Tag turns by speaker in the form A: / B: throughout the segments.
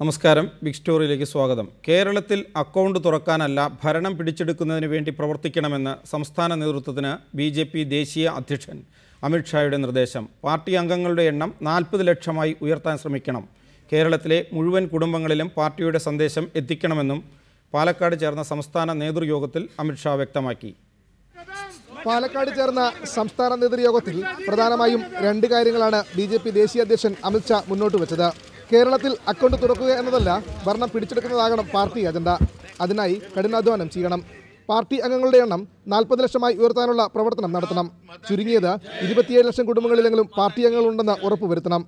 A: നമസ്കാരം ബിഗ് സ്റ്റോറിയിലേക്ക് സ്വാഗതം. കേരളത്തിൽ അക്കൗണ്ട് തുറക്കാനല്ല ഭരണം പിടിച്ചെടുക്കുന്നതിന് വേണ്ടി പ്രവർത്തിക്കണമെന്ന് സംസ്ഥാന നേതൃത്വത്തിന് ബി ജെ പി ദേശീയ അധ്യക്ഷൻ അമിത്ഷായുടെ നിർദ്ദേശം. പാർട്ടി അംഗങ്ങളുടെ എണ്ണം നാൽപ്പത് ലക്ഷമായി ഉയർത്താൻ ശ്രമിക്കണം. കേരളത്തിലെ മുഴുവൻ കുടുംബങ്ങളിലും പാർട്ടിയുടെ സന്ദേശം എത്തിക്കണമെന്നും പാലക്കാട് ചേർന്ന സംസ്ഥാന നേതൃയോഗത്തിൽ അമിത്ഷാ വ്യക്തമാക്കി.
B: പാലക്കാട് ചേർന്ന സംസ്ഥാന നേതൃയോഗത്തിൽ പ്രധാനമായും രണ്ട് കാര്യങ്ങളാണ് ബി ദേശീയ അധ്യക്ഷൻ അമിത്ഷാ മുന്നോട്ട് വെച്ചത്. കേരളത്തിൽ അക്കൗണ്ട് തുറക്കുക എന്നതല്ല ഭരണം പിടിച്ചെടുക്കുന്നതാകണം പാർട്ടി അജണ്ട. അതിനായി കഠിനാധ്വാനം ചെയ്യണം. പാർട്ടി അംഗങ്ങളുടെ എണ്ണം നാൽപ്പത് ലക്ഷമായി ഉയർത്താനുള്ള പ്രവർത്തനം നടത്തണം. ചുരുങ്ങിയത് ഇരുപത്തിയേഴ് ലക്ഷം കുടുംബങ്ങളിലെങ്കിലും പാർട്ടി അംഗങ്ങളുണ്ടെന്ന് ഉറപ്പുവരുത്തണം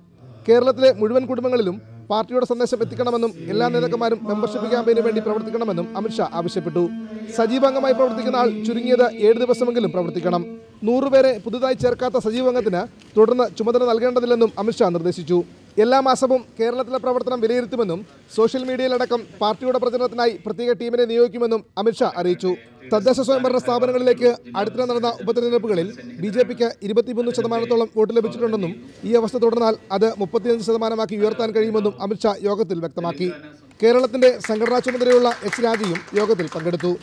B: കേരളത്തിലെ മുഴുവൻ കുടുംബങ്ങളിലും പാർട്ടിയുടെ സന്ദേശം എത്തിക്കണമെന്നും എല്ലാ നേതാക്കന്മാരും മെമ്പർഷിപ്പ് ക്യാമ്പയിന് വേണ്ടി പ്രവർത്തിക്കണമെന്നും അമിത്ഷാ ആവശ്യപ്പെട്ടു. സജീവാംഗമായി പ്രവർത്തിക്കുന്ന ആൾ ചുരുങ്ങിയത് ഏഴ് ദിവസമെങ്കിലും പ്രവർത്തിക്കണം. നൂറുപേരെ പുതുതായി ചേർക്കാത്ത സജീവാംഗത്തിന് തുടർന്ന് ചുമതല നൽകേണ്ടതില്ലെന്നും അമിത്ഷാ നിർദ്ദേശിച്ചു. എല്ലാ മാസവും കേരളത്തിലെ പ്രവർത്തനം വിലയിരുത്തുമെന്നും സോഷ്യൽ മീഡിയയിലടക്കം പാർട്ടിയുടെ പ്രചരണത്തിനായി പ്രത്യേക ടീമിനെ നിയോഗിക്കുമെന്നും അമിത്ഷാ അറിയിച്ചു. തദ്ദേശ സ്വയംഭരണ സ്ഥാപനങ്ങളിലേക്ക് അടുത്തിടെ നടന്ന ഉപതെരഞ്ഞെടുപ്പുകളിൽ ബി ജെ പിക്ക് ഇരുപത്തിമൂന്ന് ശതമാനത്തോളം വോട്ട് ലഭിച്ചിട്ടുണ്ടെന്നും ഈ അവസ്ഥ തുടർന്നാൽ അത് മുപ്പത്തിയഞ്ച് ശതമാനമാക്കി ഉയർത്താൻ കഴിയുമെന്നും അമിത്ഷാ യോഗത്തിൽ വ്യക്തമാക്കി. കേരളത്തിന്റെ സംഘടനാ ചുമതലയുള്ള എച്ച് രാജയും യോഗത്തിൽ പങ്കെടുത്തു.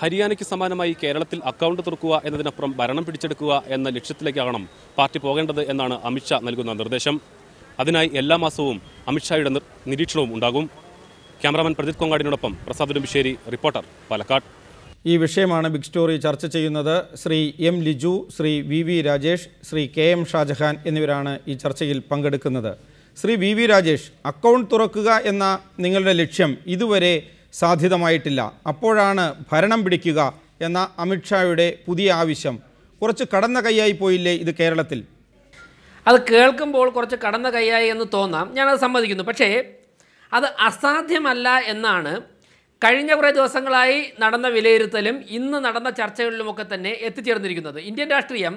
C: ഹരിയാനയ്ക്ക് സമാനമായി കേരളത്തിൽ അക്കൗണ്ട് തുറക്കുക എന്നതിനപ്പുറം ഭരണം പിടിച്ചെടുക്കുക എന്ന ലക്ഷ്യത്തിലേക്കാകണം പാർട്ടി പോകേണ്ടത് എന്നാണ് അമിത്ഷാ നൽകുന്ന നിർദ്ദേശം. അതിനായി എല്ലാ മാസവും അമിത്ഷായുടെ നിരീക്ഷണവും ഉണ്ടാകും. ക്യാമറാമാൻ പ്രജിത് കൊങ്ങാടിനോടൊപ്പം പ്രസാദ് ഉടുമ്പിശ്ശേരി റിപ്പോർട്ടർ പാലക്കാട്.
A: ഈ വിഷയമാണ് ബിഗ് സ്റ്റോറി ചർച്ച ചെയ്യുന്നത്. Shri M Liju Shri V V Rajesh Shri K M Shajahan എന്നിവരാണ് ഈ ചർച്ചയിൽ പങ്കെടുക്കുന്നത്. Shri V V Rajesh account തുറക്കുക എന്ന നിങ്ങളുടെ ലക്ഷ്യം ഇതുവരെ സാധ്യതമായിട്ടില്ല അപ്പോഴാണ് ഭരണം പിടിക്കുക എന്ന അമിത്ഷായുടെ പുതിയ ആവശ്യം. കുറച്ച് കടന്ന കൈയായി പോയില്ലേ ഇത് കേരളത്തിൽ?
D: അത് കേൾക്കുമ്പോൾ കുറച്ച് കടന്ന കൈയായി എന്ന് തോന്നാം. ഞാനത് സമ്മതിക്കുന്നു. പക്ഷേ അത് അസാധ്യമല്ല എന്നാണ് കഴിഞ്ഞ കുറേ ദിവസങ്ങളായി നടന്ന വിലയിരുത്തലും ഇന്ന് നടന്ന ചർച്ചകളിലുമൊക്കെ തന്നെ എത്തിച്ചേർന്നിരിക്കുന്നത്. ഇന്ത്യൻ രാഷ്ട്രീയം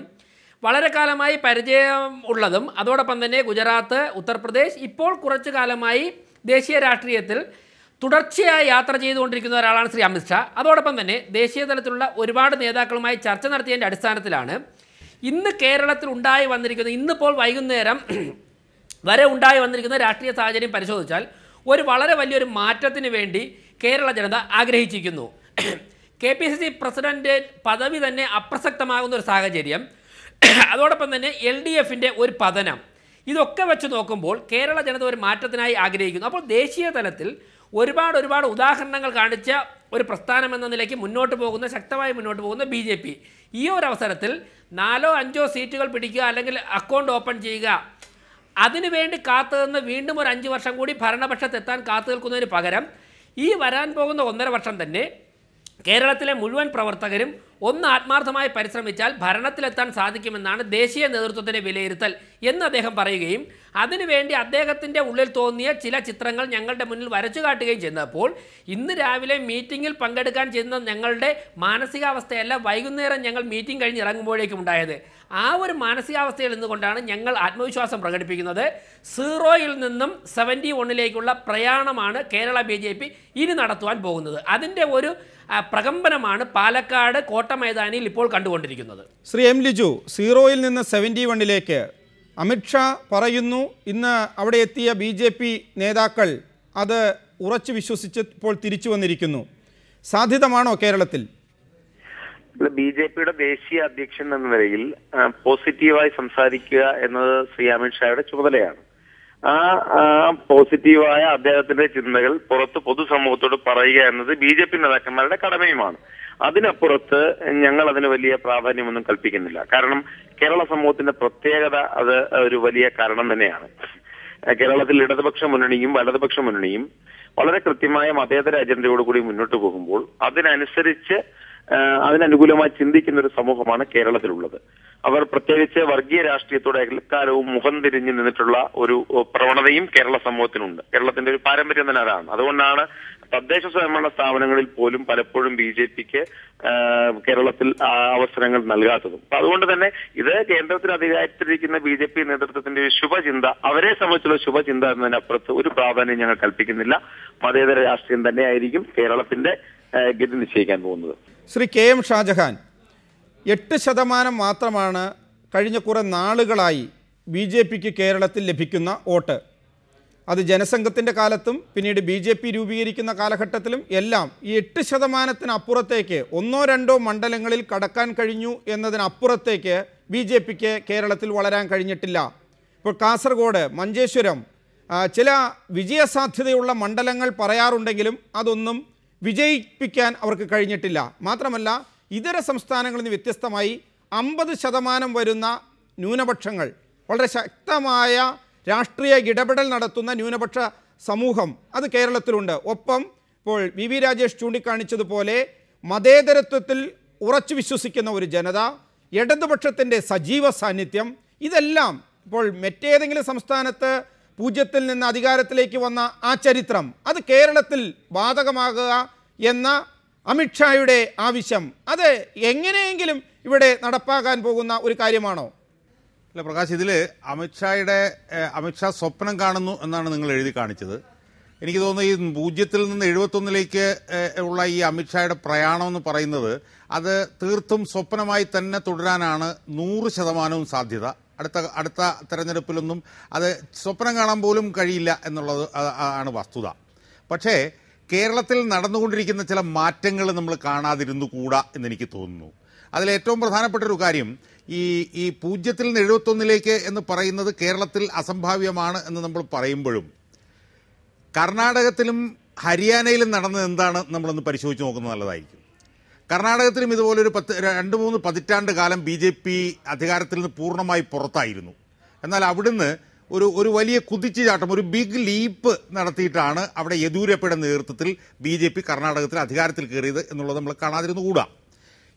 D: വളരെ കാലമായി പരിചയം ഉള്ളതും അതോടൊപ്പം തന്നെ ഗുജറാത്ത് ഉത്തർപ്രദേശ് ഇപ്പോൾ കുറച്ചു കാലമായി ദേശീയ രാഷ്ട്രീയത്തിൽ തുടർച്ചയായി യാത്ര ചെയ്തുകൊണ്ടിരിക്കുന്ന ഒരാളാണ് ശ്രീ അമിത്ഷാ അതോടൊപ്പം തന്നെ ദേശീയ തലത്തിലുള്ള ഒരുപാട് നേതാക്കളുമായി ചർച്ച നടത്തിയതിന്റെ അടിസ്ഥാനത്തിലാണ് ഇന്ന് കേരളത്തിൽ ഉണ്ടായി വന്നിരിക്കുന്ന ഇന്നിപ്പോൾ വൈകുന്നേരം വരെ ഉണ്ടായി വന്നിരിക്കുന്ന രാഷ്ട്രീയ സാഹചര്യം പരിശോധിച്ചാൽ ഒരു വളരെ വലിയൊരു മാറ്റത്തിന് വേണ്ടി കേരള ജനത ആഗ്രഹിച്ചിരിക്കുന്നു. K P C C president പദവി തന്നെ അപ്രസക്തമാകുന്ന ഒരു സാഹചര്യം. അതോടൊപ്പം തന്നെ എൽ ഡി എഫിന്റെ ഒരു പതനം. ഇതൊക്കെ വെച്ച് നോക്കുമ്പോൾ കേരള ജനത ഒരു മാറ്റത്തിനായി ആഗ്രഹിക്കുന്നു. അപ്പോൾ ദേശീയ തലത്തിൽ ഒരുപാട് ഒരുപാട് ഉദാഹരണങ്ങൾ കാണിച്ച ഒരു പ്രസ്ഥാനം എന്ന നിലയ്ക്ക് മുന്നോട്ട് പോകുന്ന ശക്തമായി മുന്നോട്ട് പോകുന്ന ബി ഈ ഒരു അവസരത്തിൽ നാലോ അഞ്ചോ സീറ്റുകൾ പിടിക്കുക അല്ലെങ്കിൽ അക്കൗണ്ട് ഓപ്പൺ ചെയ്യുക. അതിനുവേണ്ടി കാത്തു നിന്ന് വീണ്ടും ഒരു അഞ്ച് വർഷം കൂടി ഭരണപക്ഷത്തെത്താൻ കാത്തു നിൽക്കുന്നതിന് പകരം ഈ വരാൻ പോകുന്ന ഒന്നര വർഷം തന്നെ കേരളത്തിലെ മുഴുവൻ പ്രവർത്തകരും ഒന്ന് ആത്മാർത്ഥമായി പരിശ്രമിച്ചാൽ ഭരണത്തിലെത്താൻ സാധിക്കുമെന്നാണ് ദേശീയ നേതൃത്വത്തിന്റെ വിലയിരുത്തൽ എന്ന് അദ്ദേഹം പറയുകയും അതിനുവേണ്ടി അദ്ദേഹത്തിന്റെ ഉള്ളിൽ തോന്നിയ ചില ചിത്രങ്ങൾ ഞങ്ങളുടെ മുന്നിൽ വരച്ചു കാട്ടുകയും ചെയ്തപ്പോൾ ഇന്ന് രാവിലെ മീറ്റിങ്ങിൽ പങ്കെടുക്കാൻ ചെന്ന ഞങ്ങളുടെ മാനസികാവസ്ഥയല്ല വൈകുന്നേരം ഞങ്ങൾ മീറ്റിംഗ് കഴിഞ്ഞ് ഇറങ്ങുമ്പോഴേക്കും ഉണ്ടായത്. ആ ഒരു മാനസികാവസ്ഥയിൽ നിന്നുകൊണ്ടാണ് ഞങ്ങൾ ആത്മവിശ്വാസം പ്രകടിപ്പിക്കുന്നത്. സീറോയിൽ നിന്നും സെവന്റി വണ്ണിലേക്കുള്ള പ്രയാണമാണ് കേരള ബി ജെ പി ഇനി നടത്തുവാൻ പോകുന്നത്. അതിന്റെ ഒരു പ്രകമ്പനമാണ് പാലക്കാട് കോട്ട മൈതാനിയിൽ ഇപ്പോൾ കണ്ടുകൊണ്ടിരിക്കുന്നത്.
A: ശ്രീ എം ലിജു സീറോയിൽ നിന്ന് സെവന്റി വണ്ണിലേക്ക് അമിത്ഷാ പറയുന്നു ഇന്ന് അവിടെ എത്തിയ ബി ജെ പി നേതാക്കൾ അത് ഉറച്ചു വിശ്വസിച്ച് ഇപ്പോൾ തിരിച്ചു വന്നിരിക്കുന്നു. സാധ്യതമാണോ കേരളത്തിൽ?
E: ബി ജെ പിയുടെ ദേശീയ അധ്യക്ഷൻ എന്ന നിലയിൽ പോസിറ്റീവായി സംസാരിക്കുക എന്നത് ശ്രീ അമിത്ഷായുടെ ചുമതലയാണ്. ആ പോസിറ്റീവായ അദ്ദേഹത്തിന്റെ ചിന്തകൾ പുറത്ത് പൊതുസമൂഹത്തോട് പറയുക എന്നത് ബി ജെ പി നേതാക്കന്മാരുടെ കടമയുമാണ്. അതിനപ്പുറത്ത് ഞങ്ങൾ അതിന് വലിയ പ്രാധാന്യമൊന്നും കൽപ്പിക്കുന്നില്ല. കാരണം കേരള സമൂഹത്തിന്റെ പ്രത്യേകത അത് ഒരു വലിയ കാരണം തന്നെയാണ്. കേരളത്തിൽ ഇടതുപക്ഷ മുന്നണിയും വലതുപക്ഷ മുന്നണിയും വളരെ കൃത്യമായ മതേതര അജണ്ടയോടുകൂടി മുന്നോട്ട് പോകുമ്പോൾ അതിനനുസരിച്ച് അതിനനുകൂലമായി ചിന്തിക്കുന്ന ഒരു സമൂഹമാണ് കേരളത്തിലുള്ളത്. അവർ പ്രത്യേകിച്ച് വർഗീയ രാഷ്ട്രീയത്തോടെ എക്കാലവും മുഖം തിരിഞ്ഞു നിന്നിട്ടുള്ള ഒരു പ്രവണതയും കേരള സമൂഹത്തിനുണ്ട്. കേരളത്തിന്റെ ഒരു പാരമ്പര്യം തന്നെ അതാണ്. അതുകൊണ്ടാണ് തദ്ദേശ സ്വയംഭരണ സ്ഥാപനങ്ങളിൽ പോലും പലപ്പോഴും ബി ജെ പിക്ക് കേരളത്തിൽ അവസരങ്ങൾ നൽകാത്തതും. അപ്പൊ അതുകൊണ്ട് തന്നെ ഇത് കേന്ദ്രത്തിൽ അധികാരത്തിലിരിക്കുന്ന ബി ജെ പി നേതൃത്വത്തിന്റെ ഒരു ശുഭചിന്ത അവരെ സംബന്ധിച്ചുള്ള ശുഭചിന്ത എന്നതിനപ്പുറത്ത് ഒരു പ്രാധാന്യം ഞങ്ങൾ കൽപ്പിക്കുന്നില്ല. മതേതര രാഷ്ട്രീയം തന്നെയായിരിക്കും കേരളത്തിന്റെ ഗതി നിശ്ചയിക്കാൻ പോകുന്നത്.
A: ശ്രീ കെ എം ഷാജഹാൻ എട്ട് ശതമാനം മാത്രമാണ് കഴിഞ്ഞ കുറെ നാളുകളായി ബി ജെ പിക്ക് കേരളത്തിൽ ലഭിക്കുന്ന വോട്ട്. അത് ജനസംഘത്തിന്റെ കാലത്തും പിന്നീട് ബി ജെ പി രൂപീകരിക്കുന്ന കാലഘട്ടത്തിലും എല്ലാം ഈ എട്ട് ശതമാനത്തിനപ്പുറത്തേക്ക് ഒന്നോ രണ്ടോ മണ്ഡലങ്ങളിൽ കടക്കാൻ കഴിഞ്ഞു എന്നതിനപ്പുറത്തേക്ക് ബി ജെ പിക്ക് കേരളത്തിൽ വളരാൻ കഴിഞ്ഞിട്ടില്ല. ഇപ്പോൾ കാസർഗോഡ് മഞ്ചേശ്വരം ചില വിജയസാധ്യതയുള്ള മണ്ഡലങ്ങൾ പറയാറുണ്ടെങ്കിലും അതൊന്നും വിജയിപ്പിക്കാൻ അവർക്ക് കഴിഞ്ഞിട്ടില്ല. മാത്രമല്ല ഇതര സംസ്ഥാനങ്ങളിൽ നിന്ന് വ്യത്യസ്തമായി അമ്പത് ശതമാനം വരുന്ന ന്യൂനപക്ഷങ്ങൾ വളരെ ശക്തമായ രാഷ്ട്രീയ ഇടപെടൽ നടത്തുന്ന ന്യൂനപക്ഷ സമൂഹം അത് കേരളത്തിലുണ്ട്. ഒപ്പം ഇപ്പോൾ വി വി രാജേഷ് ചൂണ്ടിക്കാണിച്ചതുപോലെ മതേതരത്വത്തിൽ ഉറച്ചു വിശ്വസിക്കുന്ന ഒരു ജനത ഇടതുപക്ഷത്തിന്റെ സജീവ സാന്നിധ്യം ഇതെല്ലാം ഇപ്പോൾ മറ്റേതെങ്കിലും സംസ്ഥാനത്ത് പൂജ്യത്തിൽ നിന്ന് അധികാരത്തിലേക്ക് വന്ന ആ ചരിത്രം അത് കേരളത്തിൽ ബാധകമാകുക എന്ന അമിത്ഷായുടെ ആവശ്യം അത് എങ്ങനെയെങ്കിലും ഇവിടെ നടപ്പാക്കാൻ പോകുന്ന ഒരു കാര്യമാണോ?
F: അല്ല പ്രകാശ് ഇതിൽ അമിത്ഷായുടെ അമിത്ഷാ സ്വപ്നം കാണുന്നു എന്നാണ് നിങ്ങൾ എഴുതി കാണിച്ചത്. എനിക്ക് തോന്നുന്നു ഈ പൂജ്യത്തിൽ നിന്ന് എഴുപത്തൊന്നിലേക്ക് ഉള്ള ഈ അമിത്ഷായുടെ പ്രയാണം എന്ന് പറയുന്നത് അത് തീർത്തും സ്വപ്നമായി തന്നെ തുടരാനാണ് നൂറ് ശതമാനവും സാധ്യത. അടുത്ത അടുത്ത തെരഞ്ഞെടുപ്പിലൊന്നും അത് സ്വപ്നം കാണാൻ പോലും കഴിയില്ല എന്നുള്ളത് ആണ് വസ്തുത. പക്ഷേ കേരളത്തിൽ നടന്നുകൊണ്ടിരിക്കുന്ന ചില മാറ്റങ്ങൾ നമ്മൾ കാണാതിരുന്നു കൂടാ എന്നെനിക്ക് തോന്നുന്നു. അതിൽ ഏറ്റവും പ്രധാനപ്പെട്ട ഒരു കാര്യം ഈ ഈ പൂജ്യത്തിൽ നിന്ന് എഴുപത്തൊന്നിലേക്ക് എന്ന് പറയുന്നത് കേരളത്തിൽ അസംഭാവ്യമാണ് എന്ന് നമ്മൾ പറയുമ്പോഴും കർണാടകത്തിലും ഹരിയാനയിലും നടന്നത് എന്താണ് നമ്മളൊന്ന് പരിശോധിച്ച് നോക്കുന്നത് നല്ലതായിരിക്കും. കർണാടകത്തിലും ഇതുപോലൊരു പത്ത് രണ്ട് മൂന്ന് പതിറ്റാണ്ട് കാലം ബി ജെ പി അധികാരത്തിൽ നിന്ന് പൂർണമായി പുറത്തായിരുന്നു. എന്നാൽ അവിടുന്ന് ഒരു ഒരു വലിയ കുതിച്ചുചാട്ടം ഒരു ബിഗ് ലീപ്പ് നടത്തിയിട്ടാണ് അവിടെ യെദ്യൂരപ്പയുടെ നേതൃത്വത്തിൽ ബി ജെ പി കർണാടകത്തിൽ അധികാരത്തിൽ കയറിയത് എന്നുള്ളത് നമ്മൾ കാണാതിരുന്നുകൂടാ.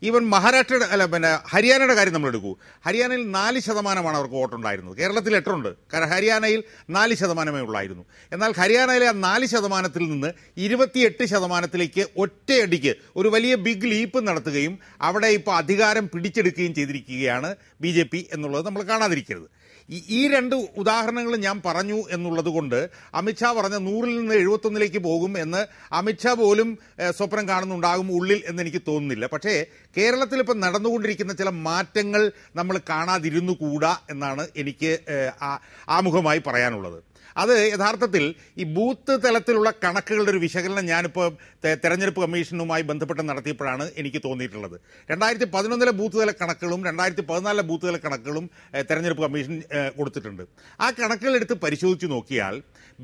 F: ഈവൻ മഹാരാഷ്ട്രയുടെ അല്ല പിന്നെ ഹരിയാനയുടെ കാര്യം നമ്മൾ എടുക്കൂ. ഹരിയാനയിൽ നാല് ശതമാനമാണ് അവർക്ക് വോട്ടുണ്ടായിരുന്നത്. കേരളത്തിൽ എട്ടുണ്ട് കാരണം ഹരിയാനയിൽ നാല് ശതമാനമേ ഉള്ളായിരുന്നു. എന്നാൽ ഹരിയാനയിലെ ആ നാല് ശതമാനത്തിൽ നിന്ന് ഇരുപത്തിയെട്ട് ശതമാനത്തിലേക്ക് ഒറ്റയടിക്ക് ഒരു വലിയ ബിഗ് ലീപ്പ് നടത്തുകയും അവിടെ ഇപ്പോൾ അധികാരം പിടിച്ചെടുക്കുകയും ചെയ്തിരിക്കുകയാണ് ബി എന്നുള്ളത് നമ്മൾ കാണാതിരിക്കരുത്. ഈ- രണ്ട് ഉദാഹരണങ്ങൾ ഞാൻ പറഞ്ഞു എന്നുള്ളത് കൊണ്ട് അമിത്ഷാ പറഞ്ഞ നൂറിൽ നിന്ന് എഴുപത്തൊന്നിലേക്ക് പോകും എന്ന് അമിത്ഷാ പോലും സ്വപ്നം കാണുന്നുണ്ടാകും ഉള്ളിൽ എന്ന് എനിക്ക് തോന്നുന്നില്ല. പക്ഷേ കേരളത്തിൽ ഇപ്പം നടന്നുകൊണ്ടിരിക്കുന്ന ചില മാറ്റങ്ങൾ നമ്മൾ കാണാതിരുന്നു കൂടാ എന്നാണ് എനിക്ക് ആമുഖമായി പറയാനുള്ളത്. അത് യഥാർത്ഥത്തിൽ ഈ ബൂത്ത് തലത്തിലുള്ള കണക്കുകളുടെ ഒരു വിശകലനം ഞാനിപ്പോൾ തെരഞ്ഞെടുപ്പ് കമ്മീഷനുമായി ബന്ധപ്പെട്ട് നടത്തിയപ്പോഴാണ് എനിക്ക് തോന്നിയിട്ടുള്ളത്. രണ്ടായിരത്തി പതിനൊന്നിലെ ബൂത്ത് തല കണക്കുകളും രണ്ടായിരത്തി പതിനാലിലെ ബൂത്ത് തല കണക്കുകളും തെരഞ്ഞെടുപ്പ് കമ്മീഷൻ കൊടുത്തിട്ടുണ്ട്. ആ കണക്കുകളെടുത്ത് പരിശോധിച്ച് നോക്കിയാൽ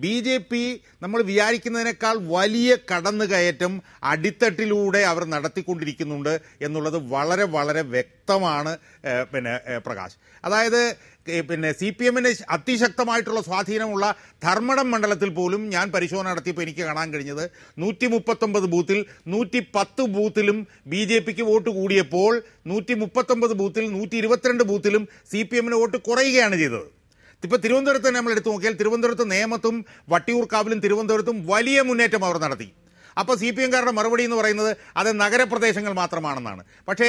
F: ബി ജെ പി നമ്മൾ വിചാരിക്കുന്നതിനേക്കാൾ വലിയ കടന്നുകയറ്റം അടിത്തട്ടിലൂടെ അവർ നടത്തിക്കൊണ്ടിരിക്കുന്നുണ്ട് എന്നുള്ളത് വളരെ വളരെ വ്യക്തമാണ് പിന്നെ പ്രകാശ്. അതായത് പിന്നെ സി പി എമ്മിന് അതിശക്തമായിട്ടുള്ള സ്വാധീനമുള്ള ധർമ്മടം മണ്ഡലത്തിൽ പോലും ഞാൻ പരിശോധന നടത്തിയപ്പോൾ എനിക്ക് കാണാൻ കഴിഞ്ഞത് നൂറ്റി മുപ്പത്തൊമ്പത് ബൂത്തിൽ നൂറ്റി പത്ത് ബൂത്തിലും ബി ജെ പിക്ക് വോട്ട് കൂടിയപ്പോൾ നൂറ്റി മുപ്പത്തൊമ്പത് ബൂത്തിൽ നൂറ്റി ഇരുപത്തിരണ്ട് ബൂത്തിലും സി പി എമ്മിന് വോട്ട് കുറയുകയാണ് ചെയ്തത്. ഇപ്പോൾ തിരുവനന്തപുരത്ത് നമ്മൾ എടുത്തു നോക്കിയാൽ തിരുവനന്തപുരത്ത് നേമത്തും വട്ടിയൂർക്കാവിലും തിരുവനന്തപുരത്തും വലിയ മുന്നേറ്റം അവർ നടത്തി. അപ്പോൾ സി പി എംകാരുടെ മറുപടി എന്ന് പറയുന്നത് അത് നഗരപ്രദേശങ്ങൾ മാത്രമാണെന്നാണ്. പക്ഷേ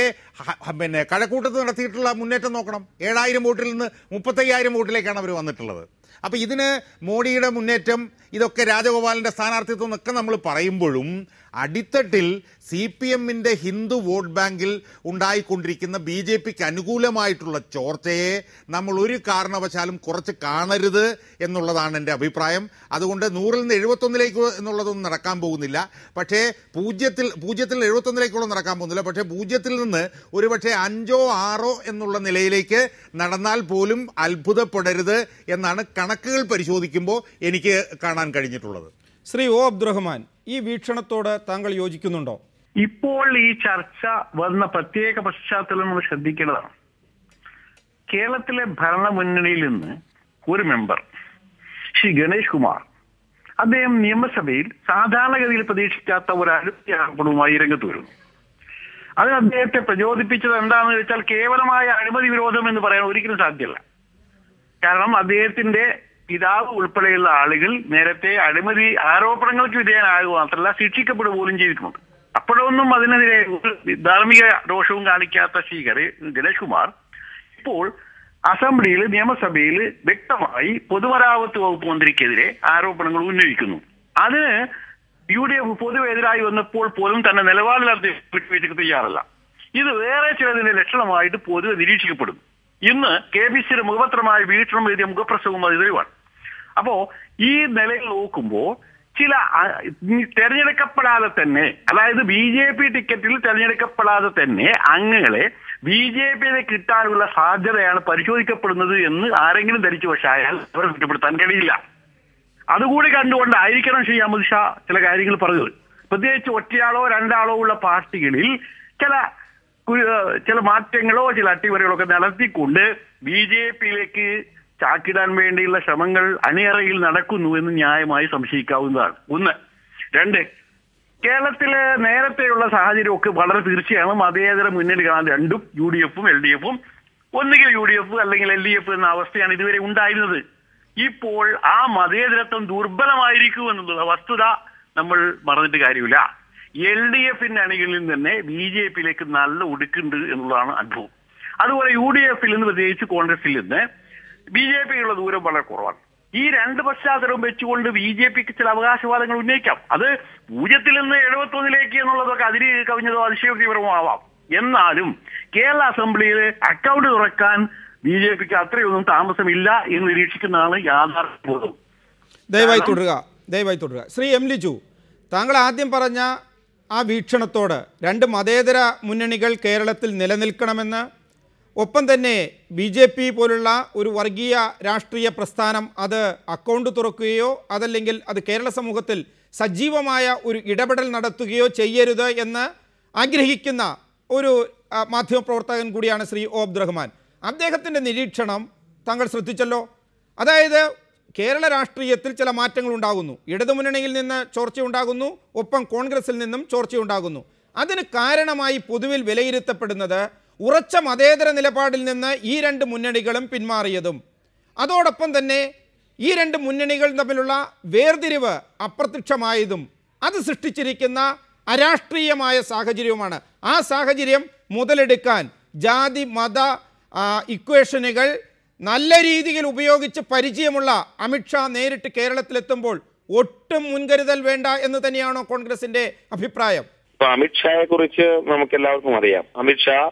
F: പിന്നെ കഴക്കൂട്ടത്ത് നടത്തിയിട്ടുള്ള മുന്നേറ്റം നോക്കണം. ഏഴായിരം വോട്ടിൽ നിന്ന് മുപ്പത്തയ്യായിരം വോട്ടിലേക്കാണ് അവർ വന്നിട്ടുള്ളത്. അപ്പോൾ ഇതിന് മോഡിയുടെ മുന്നേറ്റം ഇതൊക്കെ രാജഗോപാലിന്റെ സ്ഥാനാർത്ഥിത്വം എന്നൊക്കെ നമ്മൾ പറയുമ്പോഴും അടിത്തട്ടിൽ സി പി എമ്മിന്റെ ഹിന്ദു വോട്ട് ബാങ്കിൽ ഉണ്ടായിക്കൊണ്ടിരിക്കുന്ന ബി ജെ പിക്ക് അനുകൂലമായിട്ടുള്ള ചോർച്ചയെ നമ്മൾ ഒരു കാരണവശാലും കുറച്ച് കാണരുത് എന്നുള്ളതാണ് എന്റെ അഭിപ്രായം. അതുകൊണ്ട് നൂറിൽ നിന്ന് എഴുപത്തൊന്നിലേക്ക് എന്നുള്ളതൊന്നും നടക്കാൻ പോകുന്നില്ല. പക്ഷേ പൂജ്യത്തിൽ പൂജ്യത്തിൽ എഴുപത്തൊന്നിലേക്കുള്ള നടക്കാൻ പോകുന്നില്ല. പക്ഷേ പൂജ്യത്തിൽ നിന്ന് ഒരുപക്ഷെ അഞ്ചോ ആറോ എന്നുള്ള നിലയിലേക്ക് നടന്നാൽ പോലും അത്ഭുതപ്പെടരുത് എന്നാണ് കണക്കുകൾ പരിശോധിക്കുമ്പോൾ എനിക്ക് കാണാൻ കഴിഞ്ഞിട്ടുള്ളത്.
A: ശ്രീ ഒ അബ്ദുറഹ്മാൻ ഈ വീക്ഷണത്തോട് താങ്കൾ യോജിക്കുന്നുണ്ടോ?
G: ഇപ്പോൾ ഈ ചർച്ച വന്ന പ്രത്യേക പശ്ചാത്തലം നമ്മൾ ശ്രദ്ധിക്കേണ്ടതാണ്. കേരളത്തിലെ ഭരണമുന്നണിയിൽ നിന്ന് ഒരു മെമ്പർ ശ്രീ ഗണേഷ് കുമാർ അദ്ദേഹം നിയമസഭയിൽ സാധാരണഗതിയിൽ പ്രതീക്ഷിക്കാത്ത ഒരു അരുത്തി ആരോപണവുമായി രംഗത്ത് വരുന്നു. അത് അദ്ദേഹത്തെ പ്രചോദിപ്പിച്ചത് എന്താണെന്ന് വെച്ചാൽ കേവലമായ അഴിമതി വിരോധം എന്ന് പറയാൻ ഒരിക്കലും സാധ്യമല്ല. കാരണം അദ്ദേഹത്തിന്റെ പിതാവ് ഉൾപ്പെടെയുള്ള ആളുകൾ നേരത്തെ അഴിമതി ആരോപണങ്ങൾക്ക് വിധേയനാകുക മാത്രമല്ല ശിക്ഷിക്കപ്പെടുക പോലും ചെയ്തിട്ടുണ്ട്. അപ്പോഴൊന്നും അതിനെതിരെ ധാർമ്മിക ദോഷവും കാണിക്കാത്ത സ്പീക്കർ ഗണേ- ഗണേഷ് കുമാർ ഇപ്പോൾ അസംബ്ലിയിൽ നിയമസഭയിൽ വ്യക്തമായി പൊതുമരാമത്ത് വകുപ്പ് മന്ത്രിക്കെതിരെ ആരോപണങ്ങൾ ഉന്നയിക്കുന്നു. അതിന് യു ഡി എഫ് പൊതുവെ എതിരായി വന്നപ്പോൾ പോലും തന്നെ വിട്ടുവീഴ്ചയ്ക്ക് തയ്യാറല്ല. ഇത് വേറെ ചിലതിന്റെ ലക്ഷണമായിട്ട് പൊതുവെ നിരീക്ഷിക്കപ്പെടുന്നു. ഇന്ന് കെ ബി സിയുടെ മുഖപത്രമായ വീക്ഷണം എഴുതിയ മുഖപ്രസവം അത് തെളിവാണ് അപ്പോ ഈ നിലയിൽ നോക്കുമ്പോൾ ചില തെരഞ്ഞെടുക്കപ്പെടാതെ തന്നെ അതായത് ബി ജെ പി ടിക്കറ്റിൽ തെരഞ്ഞെടുക്കപ്പെടാതെ തന്നെ അംഗങ്ങളെ ബി ജെ പിയിലെ കിട്ടാനുള്ള സാധ്യതയാണ് പരിശോധിക്കപ്പെടുന്നത് എന്ന് ആരെങ്കിലും ധരിച്ചു വശായാൽ അവരെ കുറ്റപ്പെടുത്താൻ കഴിയില്ല. അതുകൂടി കണ്ടുകൊണ്ടായിരിക്കണം ശ്രീ അമിത് ഷാ ചില കാര്യങ്ങൾ പറഞ്ഞത്. പ്രത്യേകിച്ച് ഒറ്റയാളോ രണ്ടാളോ ഉള്ള പാർട്ടികളിൽ ചില ചില മാറ്റങ്ങളോ ചില അട്ടിമറികളോ ഒക്കെ നടത്തിക്കൊണ്ട് ബി ജെ പിയിലേക്ക് ചാക്കിടാൻ വേണ്ടിയുള്ള ശ്രമങ്ങൾ അണിയറയിൽ നടക്കുന്നു എന്ന് ന്യായമായി സംശയിക്കാവുന്നതാണ്. ഒന്ന്. രണ്ട്. കേരളത്തിലെ നേരത്തെയുള്ള സാഹചര്യമൊക്കെ വളരെ തീർച്ചയാണ് മതേതര മുന്നണികളാണ് രണ്ടും യു ഡി എഫും എൽ ഡി എഫും. ഒന്നുകിൽ യു ഡി എഫ് അല്ലെങ്കിൽ എൽ ഡി എഫ് എന്ന അവസ്ഥയാണ് ഇതുവരെ ഉണ്ടായിരുന്നത്. ഇപ്പോൾ ആ മതേതരത്വം ദുർബലമായിരിക്കും എന്നുള്ള വസ്തുത നമ്മൾ മറന്നിട്ട് കാര്യമില്ല. എൽ ഡി എഫിന്റെ അണികളിൽ തന്നെ ബി ജെ പിയിലേക്ക് നല്ല ഒടുക്കുണ്ട് എന്നുള്ളതാണ് അനുഭവം. അതുപോലെ യു ഡി എഫിൽ നിന്ന് പ്രത്യേകിച്ച് കോൺഗ്രസിൽ നിന്ന് ബി ജെ പിയുള്ള ദൂരം വളരെ കുറവാണ്. ഈ രണ്ട് പശ്ചാത്തലവും വെച്ചുകൊണ്ട് ബി ജെ പിക്ക് ചില അവകാശവാദങ്ങൾ ഉന്നയിക്കാം. അത് പൂജ്യത്തിൽ നിന്ന് എഴുപത്തി ഒന്നിലേക്ക് എന്നുള്ളതൊക്കെ അതിരി കവിഞ്ഞതോ അതിശയോക്തിപരമോ ആവാം. എന്നാലും കേരള അസംബ്ലിയിൽ അക്കൗണ്ട് തുറക്കാൻ ബി ജെ പിക്ക് അത്രയൊന്നും താമസമില്ല എന്ന് നിരീക്ഷിക്കുന്നതാണ് യാഥാർത്ഥ്യബോധം
A: ദയവായി തുടരുക. ദയവായി തുടരുക. ശ്രീ എം ലിജു താങ്കൾ ആദ്യം പറഞ്ഞ ആ വീക്ഷണത്തോട് രണ്ട് മതേതര മുന്നണികൾ കേരളത്തിൽ നിലനിൽക്കണമെന്ന് ഒപ്പം തന്നെ ബി ജെ പി പോലുള്ള ഒരു വർഗീയ രാഷ്ട്രീയ പ്രസ്ഥാനം അത് അക്കൗണ്ട് തുറക്കുകയോ അതല്ലെങ്കിൽ അത് കേരള സമൂഹത്തിൽ സജീവമായ ഒരു ഇടപെടൽ നടത്തുകയോ ചെയ്യരുത് എന്ന് ആഗ്രഹിക്കുന്ന ഒരു മാധ്യമപ്രവർത്തകൻ കൂടിയാണ് ശ്രീ ഓ അബ്ദുറഹ്മാൻ. അദ്ദേഹത്തിന്റെ നിരീക്ഷണം താങ്കൾ ശ്രദ്ധിച്ചല്ലോ. അതായത് കേരള രാഷ്ട്രീയത്തിൽ ചില മാറ്റങ്ങൾ ഉണ്ടാകുന്നു ഇടതുമുന്നണിയിൽ നിന്ന് ചോർച്ചയുണ്ടാകുന്നു. ഒപ്പം കോൺഗ്രസിൽ നിന്നും ചോർച്ചയുണ്ടാകുന്നു. അതിന് കാരണമായി പൊതുവിൽ വിലയിരുത്തപ്പെടുന്നത് ഉറച്ച മതേതര നിലപാടിൽ നിന്ന് ഈ രണ്ട് മുന്നണികളും പിന്മാറിയതും. അതോടൊപ്പം തന്നെ ഈ രണ്ട് മുന്നണികൾ തമ്മിലുള്ള വേർതിരിവ് അപ്രത്യക്ഷമായതും. അത് സൃഷ്ടിച്ചിരിക്കുന്ന അരാഷ്ട്രീയമായ സാഹചര്യവുമാണ്. ആ സാഹചര്യം മുതലെടുക്കാൻ ജാതി മത ഇക്വേഷനുകൾ നല്ല രീതിയിൽ ഉപയോഗിച്ച് പരിചയമുള്ള അമിത്ഷാ നേരിട്ട് കേരളത്തിലെത്തുമ്പോൾ ഒട്ടും മുൻകരുതൽ വേണ്ട എന്ന് തന്നെയാണോ കോൺഗ്രസിന്റെ അഭിപ്രായം?
E: ഇപ്പൊ അമിത്ഷായെ കുറിച്ച് നമുക്ക് എല്ലാവർക്കും അറിയാം അമിത്ഷാ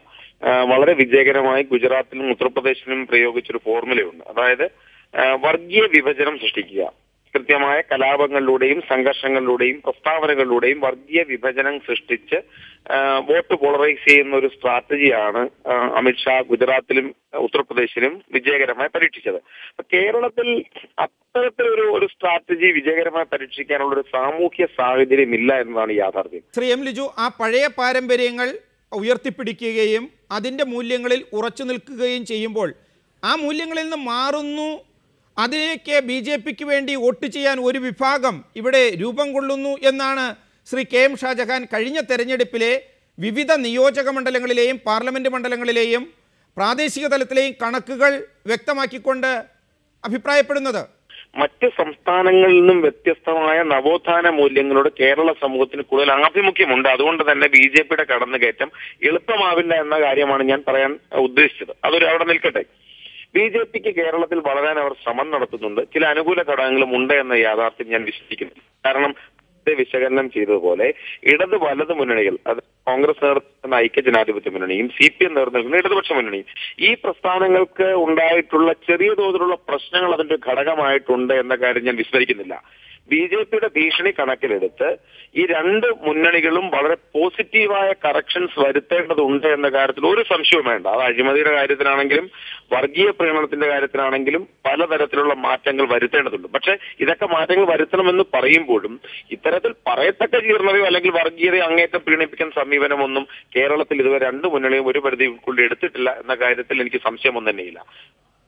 E: വളരെ വിജയകരമായി ഗുജറാത്തിലും ഉത്തർപ്രദേശിലും പ്രയോഗിച്ചൊരു ഫോർമുലയുണ്ട്. അതായത് വർഗീയ വിഭജനം സൃഷ്ടിക്കുക. കൃത്യമായ കലാപങ്ങളിലൂടെയും സംഘർഷങ്ങളിലൂടെയും പ്രസ്താവനകളിലൂടെയും വർഗീയ വിഭജനം സൃഷ്ടിച്ച് വോട്ട് പോളറൈസ് ചെയ്യുന്ന ഒരു സ്ട്രാറ്റജിയാണ് അമിത്ഷാ ഗുജറാത്തിലും ഉത്തർപ്രദേശിലും വിജയകരമായി പരീക്ഷിച്ചത്. കേരളത്തിൽ അത്തരത്തിലൊരു ഒരു സ്ട്രാറ്റജി വിജയകരമായി പരീക്ഷിക്കാനുള്ള ഒരു സാമൂഹ്യ സാഹചര്യം ഇല്ല എന്നതാണ് യാഥാർത്ഥ്യം.
A: ശ്രീ എം ലിജു ആ പഴയ പാരമ്പര്യങ്ങൾ ഉയർത്തിപ്പിടിക്കുകയും അതിന്റെ മൂല്യങ്ങളിൽ ഉറച്ചു നിൽക്കുകയും ചെയ്യുമ്പോൾ ആ മൂല്യങ്ങളിൽ നിന്ന് മാറുന്നു അതിലേക്ക് ബി ജെ പിക്ക് വേണ്ടി വോട്ട് ചെയ്യാൻ ഒരു വിഭാഗം ഇവിടെ രൂപം കൊള്ളുന്നു എന്നാണ് ശ്രീ കെ എം ഷാജഹാൻ കഴിഞ്ഞ തെരഞ്ഞെടുപ്പിലെ വിവിധ നിയോജക മണ്ഡലങ്ങളിലെയും പാർലമെന്റ് മണ്ഡലങ്ങളിലെയും പ്രാദേശിക തലത്തിലെയും കണക്കുകൾ വ്യക്തമാക്കിക്കൊണ്ട് അഭിപ്രായപ്പെടുന്നത്.
E: മറ്റ് സംസ്ഥാനങ്ങളിൽ നിന്നും വ്യത്യസ്തമായ നവോത്ഥാന മൂല്യങ്ങളോട് കേരള സമൂഹത്തിന് കൂടുതൽ ആഭിമുഖ്യമുണ്ട്. അതുകൊണ്ട് തന്നെ ബി ജെ പിയുടെ കടന്നുകയറ്റം എളുപ്പമാവില്ല എന്ന കാര്യമാണ് ഞാൻ പറയാൻ ഉദ്ദേശിച്ചത്. അതൊരു അവിടെ നിൽക്കട്ടെ. ബി ജെ പിക്ക് കേരളത്തിൽ വളരാൻ അവർ ശ്രമം നടത്തുന്നുണ്ട്. ചില അനുകൂല ഘടകങ്ങളും ഉണ്ട് എന്ന യാഥാർത്ഥ്യം ഞാൻ വിശ്വസിക്കുന്നു. കാരണം വിശകലനം ചെയ്തതുപോലെ ഇടത് വലത് മുന്നണികൾ അത് കോൺഗ്രസ് നേതൃത്വം ഐക്യ ജനാധിപത്യ മുന്നണിയും സി പി എം നേതൃത്വം ഇടതുപക്ഷ മുന്നണിയും ഈ പ്രസ്ഥാനങ്ങൾക്ക് ഉണ്ടായിട്ടുള്ള ചെറിയ തോതിലുള്ള പ്രശ്നങ്ങൾ അതിന്റെ ഘടകമായിട്ടുണ്ട് എന്ന കാര്യം ഞാൻ വിസ്മരിക്കുന്നില്ല ബി ജെ പിയുടെ ഭീഷണി കണക്കിലെടുത്ത് ഈ രണ്ട് മുന്നണികളും വളരെ പോസിറ്റീവായ കറക്ഷൻസ് വരുത്തേണ്ടതുണ്ട് എന്ന കാര്യത്തിൽ ഒരു സംശയവും വേണ്ട. അത് അഴിമതിയുടെ കാര്യത്തിലാണെങ്കിലും വർഗീയ പ്രീണനത്തിന്റെ കാര്യത്തിലാണെങ്കിലും പലതരത്തിലുള്ള മാറ്റങ്ങൾ വരുത്തേണ്ടതുണ്ട്. പക്ഷെ ഇതൊക്കെ മാറ്റങ്ങൾ വരുത്തണമെന്ന് പറയുമ്പോഴും ഇത്തരത്തിൽ പറയത്തക്ക ജീർണതയോ അല്ലെങ്കിൽ വർഗീയതയോ അങ്ങേറ്റം പ്രീണിപ്പിക്കുന്ന സമീപനമൊന്നും കേരളത്തിൽ ഇതുവരെ രണ്ട് മുന്നണിയും ഒരു പരിധിക്കുള്ളിൽ എടുത്തിട്ടില്ല എന്ന കാര്യത്തിൽ എനിക്ക് സംശയമൊന്നും തന്നെയില്ല.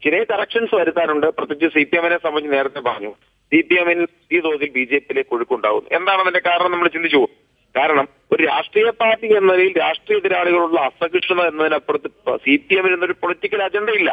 E: ചില കറക്ഷൻസ് വരുത്താനുണ്ട് പ്രത്യേകിച്ച് സി പി എമ്മിനെ സംബന്ധിച്ച് നേരത്തെ പറഞ്ഞു. സി പി എമ്മിൽ ഈ തോതിൽ ബി ജെ പിയിലേക്ക് എന്താണ് അതിന്റെ കാരണം നമ്മൾ ചിന്തിച്ചു കാരണം ഒരു രാഷ്ട്രീയ പാർട്ടി എന്ന നിലയിൽ രാഷ്ട്രീയ എതിരാളികളുള്ള അസഹിഷ്ണുത എന്നതിനപ്പുറത്ത് സി പി എമ്മിൽ നിന്നൊരു പൊളിറ്റിക്കൽ അജണ്ടയില്ല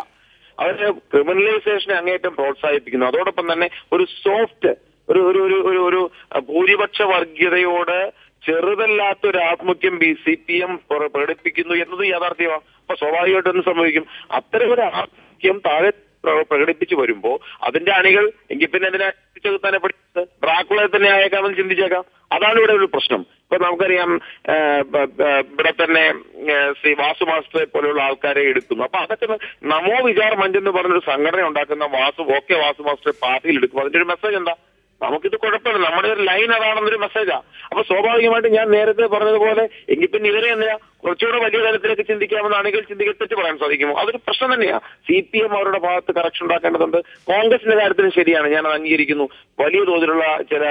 E: അവർ ക്രിമിനലൈസേഷനെ അങ്ങേറ്റം പ്രോത്സാഹിപ്പിക്കുന്നു. അതോടൊപ്പം തന്നെ ഒരു സോഫ്റ്റ് ഒരു ഒരു ഒരു ഒരു ഒരു ഭൂരിപക്ഷ വർഗീയതയോട് ചെറുതല്ലാത്ത ഒരു ആത്മക്യം ബി സി പി എം പ്രകടിപ്പിക്കുന്നു എന്നത് യാഥാർത്ഥ്യമാണ്. അപ്പൊ സ്വാഭാവികമായിട്ടും എന്ത് സംഭവിക്കും? അത്തരം ഒരു ആത്മക്യം താഴെ പ്രകടിപ്പിച്ചു വരുമ്പോ അതിന്റെ അണികൾ എങ്കിൽ പിന്നെ അതിനെ തന്നെ പഠിച്ചത്? ഡ്രാക്കുളയെ തന്നെ ആയേക്കാമെന്ന് ചിന്തിച്ചേക്കാം. അതാണ് ഇവിടെ ഒരു പ്രശ്നം. ഇപ്പൊ നമുക്കറിയാം ഇവിടെ തന്നെ ശ്രീ വാസു മാസ്റ്ററെ പോലെയുള്ള ആൾക്കാരെ എടുക്കുന്നു. അപ്പൊ അതൊക്കെ നമോ വിചാർ മഞ്ച് എന്ന് പറഞ്ഞൊരു സംഘടന ഉണ്ടാക്കുന്ന വാസു ഓക്കെ വാസു മാസ്റ്ററെ പാർട്ടിയിൽ എടുക്കും അതിന്റെ ഒരു മെസ്സേജ് എന്താ? നമുക്കിത് കുഴപ്പമില്ല. നമ്മുടെ ഒരു ലൈൻ അതാണെന്നൊരു മെസ്സേജാ അപ്പൊ സ്വാഭാവികമായിട്ട് ഞാൻ നേരത്തെ പറഞ്ഞതുപോലെ എങ്കിൽ പിന്നെ ഇവരെ എന്തിനാ കുറച്ചുകൂടെ വലിയ തലത്തിലേക്ക് ചിന്തിക്കാമെന്നാണെങ്കിൽ ചിന്തിക്കാൻ തെറ്റ് പറയാൻ സാധിക്കുമോ? അതൊരു പ്രശ്നം തന്നെയാണ് സി പി എം അവരുടെ ഭാഗത്ത് കറക്ഷൻ ഉണ്ടാക്കേണ്ടതുണ്ട്. കോൺഗ്രസിന്റെ കാര്യത്തിന് ശരിയാണ്. ഞാൻ അത് അംഗീകരിക്കുന്നു. വലിയ തോതിലുള്ള ചില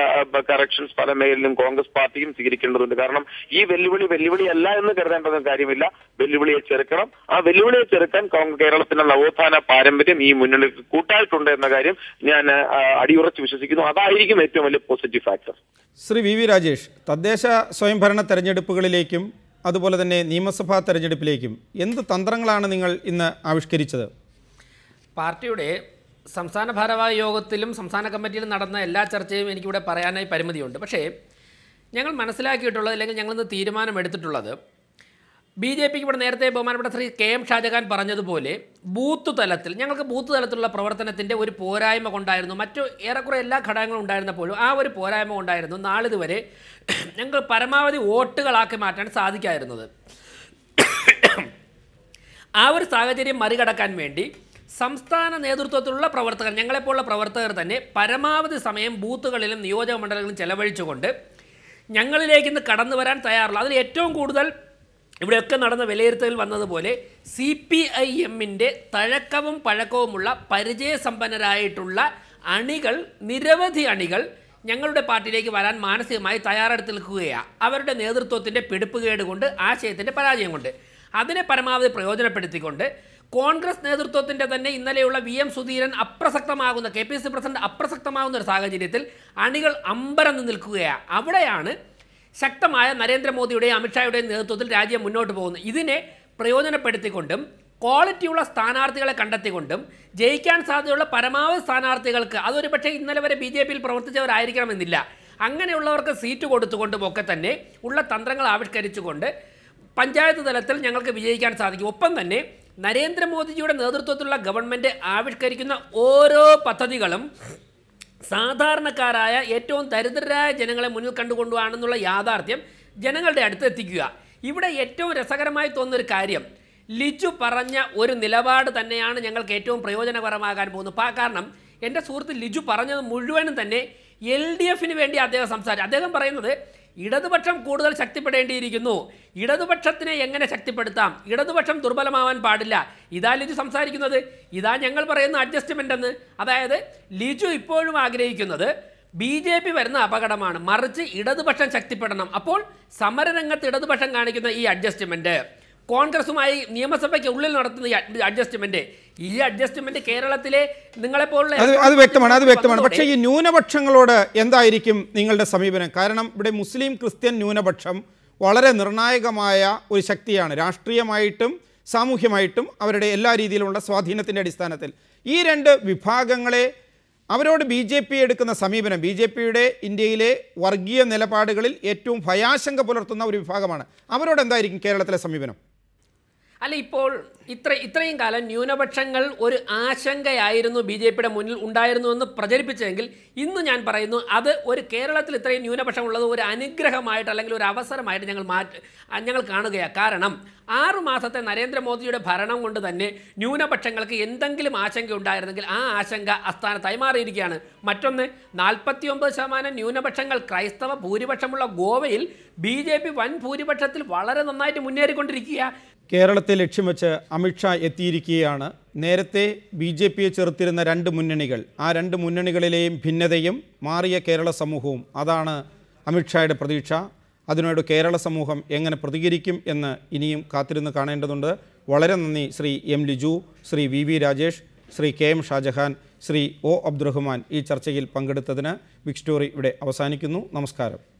E: കറക്ഷൻസ് പല മേഖലയിലും കോൺഗ്രസ് പാർട്ടിയും സ്വീകരിക്കേണ്ടതുണ്ട്. കാരണം ഈ വെല്ലുവിളി വെല്ലുവിളി അല്ല എന്ന് കരുതേണ്ടത് കാര്യമില്ല. വെല്ലുവിളിയെ ചെറുക്കണം. ആ വെല്ലുവിളിയെ ചെറുക്കാൻ കേരളത്തിന്റെ നവോത്ഥാന പാരമ്പര്യം ഈ മുന്നണി കൂട്ടായിട്ടുണ്ട് എന്ന കാര്യം ഞാൻ അടിയുറച്ച് വിശ്വസിക്കുന്നു. അതായിരിക്കും ഏറ്റവും വലിയ positive factor
A: Shri V V Rajesh തദ്ദേശ സ്വയംഭരണ തെരഞ്ഞെടുപ്പുകളിലേക്കും അതുപോലെ തന്നെ നിയമസഭാ തെരഞ്ഞെടുപ്പിലേക്കും എന്ത് തന്ത്രങ്ങളാണ് നിങ്ങൾ ഇന്ന് ആവിഷ്കരിച്ചത്?
D: പാർട്ടിയുടെ സംസ്ഥാന ഭാരവാഹി യോഗത്തിലും സംസ്ഥാന കമ്മിറ്റിയിലും നടന്ന എല്ലാ ചർച്ചയും എനിക്കിവിടെ പറയാനായി പരിമിതിയുണ്ട്. പക്ഷേ ഞങ്ങൾ മനസ്സിലാക്കിയിട്ടുള്ളത് അല്ലെങ്കിൽ ഞങ്ങളിന്ന് തീരുമാനമെടുത്തിട്ടുള്ളത് ബി ജെ പിക്ക് ഇവിടെ നേരത്തെ ബഹുമാനപ്പെട്ട ശ്രീ കെ എം ഷാജഹാൻ പറഞ്ഞതുപോലെ ബൂത്ത് തലത്തിൽ ഞങ്ങൾക്ക് ബൂത്ത് തലത്തിലുള്ള പ്രവർത്തനത്തിന്റെ ഒരു പോരായ്മ കൊണ്ടായിരുന്നു മറ്റു ഏറെക്കുറെ എല്ലാ ഘടകങ്ങളും ഉണ്ടായിരുന്നപ്പോഴും ആ ഒരു പോരായ്മ കൊണ്ടായിരുന്നു നാളിതുവരെ ഞങ്ങൾ പരമാവധി വോട്ടുകളാക്കി മാറ്റാൻ സാധിക്കായിരുന്നത് ആ ഒരു സാഹചര്യം മറികടക്കാൻ വേണ്ടി സംസ്ഥാന നേതൃത്വത്തിലുള്ള പ്രവർത്തകർ ഞങ്ങളെപ്പോലുള്ള പ്രവർത്തകർ തന്നെ പരമാവധി സമയം ബൂത്തുകളിലും നിയോജക മണ്ഡലങ്ങളിലും ചെലവഴിച്ചുകൊണ്ട് ഞങ്ങളിലേക്ക് ഇന്ന് കടന്നു വരാൻ തയ്യാറുള്ള അതിൽ ഏറ്റവും കൂടുതൽ ഇവിടെയൊക്കെ നടന്ന വിലയിരുത്തൽ വന്നതുപോലെ സി പി ഐ എമ്മിന്റെ തഴക്കവും പഴക്കവുമുള്ള പരിചയസമ്പന്നരായിട്ടുള്ള അണികൾ നിരവധി അണികൾ ഞങ്ങളുടെ പാർട്ടിയിലേക്ക് വരാൻ മാനസികമായി തയ്യാറെടുത്ത് നിൽക്കുകയാണ് അവരുടെ നേതൃത്വത്തിന്റെ പിടിപ്പുകേട് കൊണ്ട് ആശയത്തിന്റെ പരാജയം കൊണ്ട് അതിനെ പരമാവധി പ്രയോജനപ്പെടുത്തിക്കൊണ്ട് കോൺഗ്രസ് നേതൃത്വത്തിന്റെ തന്നെ ഇന്നലെയുള്ള വി എം സുധീരൻ അപ്രസക്തമാകുന്ന കെ പി സി പ്രസിഡന്റ് അപ്രസക്തമാകുന്ന ഒരു സാഹചര്യത്തിൽ അണികൾ അമ്പരന്ന് നിൽക്കുകയാണ് അവിടെയാണ് ശക്തമായ നരേന്ദ്രമോദിയുടെയും അമിത്ഷായുടെയും നേതൃത്വത്തിൽ രാജ്യം മുന്നോട്ട് പോകുന്നു. ഇതിനെ പ്രയോജനപ്പെടുത്തിക്കൊണ്ടും ക്വാളിറ്റിയുള്ള സ്ഥാനാർത്ഥികളെ കണ്ടെത്തിക്കൊണ്ടും ജയിക്കാൻ സാധ്യതയുള്ള പരമാവധി സ്ഥാനാർത്ഥികൾക്ക് അതൊരു പക്ഷേ ഇന്നലെ വരെ ബി ജെ പിയിൽ പ്രവർത്തിച്ചവരായിരിക്കണമെന്നില്ല. അങ്ങനെയുള്ളവർക്ക് സീറ്റ് കൊടുത്തുകൊണ്ടും ഒക്കെ തന്നെ ഉള്ള തന്ത്രങ്ങൾ ആവിഷ്കരിച്ചുകൊണ്ട് പഞ്ചായത്ത് തലത്തിൽ ഞങ്ങൾക്ക് വിജയിക്കാൻ സാധിക്കും. ഒപ്പം തന്നെ നരേന്ദ്രമോദിജിയുടെ നേതൃത്വത്തിലുള്ള ഗവൺമെന്റ് ആവിഷ്കരിക്കുന്ന ഓരോ പദ്ധതികളും സാധാരണക്കാരായ ഏറ്റവും ദരിദ്രരായ ജനങ്ങളെ മുന്നിൽ കണ്ടുകൊണ്ടുവാണെന്നുള്ള യാഥാർത്ഥ്യം ജനങ്ങളുടെ അടുത്ത് എത്തിക്കുക. ഇവിടെ ഏറ്റവും രസകരമായി തോന്നുന്നൊരു കാര്യം ലിജു പറഞ്ഞ ഒരു നിലപാട് തന്നെയാണ് ഞങ്ങൾക്ക് ഏറ്റവും പ്രയോജനകരമാകാൻ പോകുന്നത്. കാരണം എന്റെ സുഹൃത്ത് ലിജു പറഞ്ഞത് മുഴുവനും തന്നെ എൽ ഡി എഫിന് വേണ്ടി അദ്ദേഹം സംസാരിച്ചു. അദ്ദേഹം പറയുന്നത് ഇടതുപക്ഷം കൂടുതൽ ശക്തിപ്പെടേണ്ടിയിരിക്കുന്നു. ഇടതുപക്ഷത്തിനെ എങ്ങനെ ശക്തിപ്പെടുത്താം? ഇടതുപക്ഷം ദുർബലമാവാൻ പാടില്ല. ഇതാ ലിജു സംസാരിക്കുന്നത്. ഇതാ ഞങ്ങൾ പറയുന്ന അഡ്ജസ്റ്റ്മെന്റ് എന്ന്. അതായത് ലിജു ഇപ്പോഴും ആഗ്രഹിക്കുന്നത് ബി ജെ പി വരുന്ന അപകടമാണ്. മറിച്ച് ഇടതുപക്ഷം ശക്തിപ്പെടണം. അപ്പോൾ സമരരംഗത്ത് ഇടതുപക്ഷം കാണിക്കുന്ന ഈ അഡ്ജസ്റ്റ്മെന്റ് കോൺഗ്രസുമായി നിയമസഭയ്ക്ക് ഉള്ളിൽ നടത്തുന്ന ഈ അഡ്ജസ്റ്റ്മെന്റ് ഈ അഡ്ജസ്റ്റ്മെന്റ് കേരളത്തിലെ നിങ്ങളെപ്പോലുള്ള
A: അത് വ്യക്തമാണ് അത് വ്യക്തമാണ്. പക്ഷേ ഈ ന്യൂനപക്ഷങ്ങളോട് എന്തായിരിക്കും നിങ്ങളുടെ സമീപനം? കാരണം ഇവിടെ മുസ്ലിം ക്രിസ്ത്യൻ ന്യൂനപക്ഷം വളരെ നിർണായകമായ ഒരു ശക്തിയാണ്. രാഷ്ട്രീയമായിട്ടും സാമൂഹ്യമായിട്ടും അവരുടെ എല്ലാ രീതിയിലുമുള്ള സ്വാധീനത്തിന്റെ അടിസ്ഥാനത്തിൽ. ഈ രണ്ട് വിഭാഗങ്ങളെ അവരോട് ബി ജെ പി എടുക്കുന്ന സമീപനം ബി ജെ പിയുടെ ഇന്ത്യയിലെ വർഗീയ നിലപാടുകളിൽ ഏറ്റവും ഭയാശങ്ക പുലർത്തുന്ന ഒരു വിഭാഗമാണ്. അവരോട് എന്തായിരിക്കും കേരളത്തിലെ സമീപനം?
D: അല്ല ഇപ്പോൾ ഇത്ര ഇത്രയും കാലം ന്യൂനപക്ഷങ്ങൾ ഒരു ആശങ്കയായിരുന്നു ബി ജെ പിയുടെ മുന്നിൽ ഉണ്ടായിരുന്നു എന്ന് പ്രചരിപ്പിച്ചെങ്കിൽ ഇന്ന് ഞാൻ പറയുന്നു അത് ഒരു കേരളത്തിൽ ഇത്രയും ന്യൂനപക്ഷം ഉള്ളത് ഒരു അനുഗ്രഹമായിട്ട് അല്ലെങ്കിൽ ഒരു അവസരമായിട്ട് ഞങ്ങൾ മാറ്റ ഞങ്ങൾ കാണുകയാണ് കാരണം ആറു മാസത്തെ നരേന്ദ്രമോദിയുടെ ഭരണം കൊണ്ട് തന്നെ ന്യൂനപക്ഷങ്ങൾക്ക് എന്തെങ്കിലും ആശങ്ക ഉണ്ടായിരുന്നെങ്കിൽ ആ ആശങ്ക അസ്ഥാനത്തായി മാറിയിരിക്കുകയാണ്. മറ്റൊന്ന് നാൽപ്പത്തി ഒമ്പത് ശതമാനം ന്യൂനപക്ഷങ്ങൾ ക്രൈസ്തവ ഭൂരിപക്ഷമുള്ള ഗോവയിൽ ബി ജെ പി വൻ ഭൂരിപക്ഷത്തിൽ വളരെ നന്നായിട്ട് മുന്നേറിക്കൊണ്ടിരിക്കുക
A: കേരളത്തെ ലക്ഷ്യം വെച്ച് അമിത്ഷാ എത്തിയിരിക്കുകയാണ്. നേരത്തെ ബി ജെ പിയെ ചെറുത്തിരുന്ന രണ്ട് മുന്നണികൾ ആ രണ്ട് മുന്നണികളിലെയും ഭിന്നതയും മാറിയ കേരള സമൂഹവും. അതാണ് അമിത്ഷായുടെ പ്രതീക്ഷ. അതിനോട് കേരള സമൂഹം എങ്ങനെ പ്രതികരിക്കും എന്ന് ഇനിയും കാത്തിരുന്ന് കാണേണ്ടതുണ്ട്. വളരെ നന്ദി Shri M Liju Shri V V Rajesh Shri K M Shajahan Shri O Abdurahman ഈ ചർച്ചയിൽ പങ്കെടുത്തതിന് ബിഗ് സ്റ്റോറി ഇവിടെ അവസാനിക്കുന്നു. നമസ്കാരം.